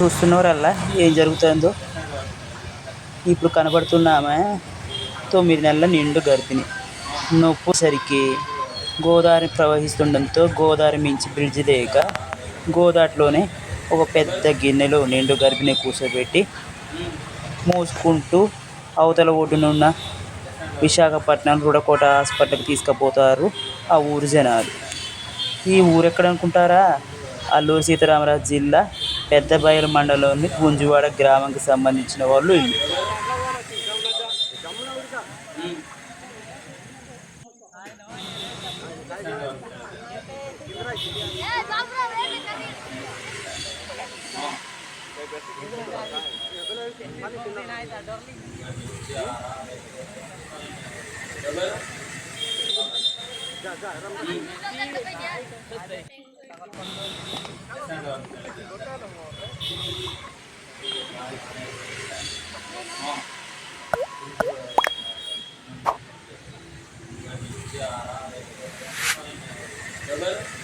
చూస్తున్నవారల్లా ఏం జరుగుతుందో? ఇప్పుడు కనబడుతున్న ఆమె తొమ్మిది నెలల నిండు గర్భిణి. నొప్పు సరికి గోదావరి ప్రవహిస్తుండడంతో గోదావరి మించి బ్రిడ్జ్ లేక గోదాట్లోనే ఒక పెద్ద గిన్నెలో నిండు గర్భిణి కూర్చోబెట్టి మూసుకుంటూ అవతల ఒడ్డునున్న విశాఖపట్నం రుడకోట హాస్పిటల్కి తీసుకుపోతారు ఆ ఊరు జనాలు. ఈ ఊరు ఎక్కడ అనుకుంటారా? అల్లూరు సీతారామరాజు జిల్లా పెద్ద బయలు మండలంలోని గుంజువాడ గ్రామంకి సంబంధించిన వాళ్ళు ఇల్లు Hello?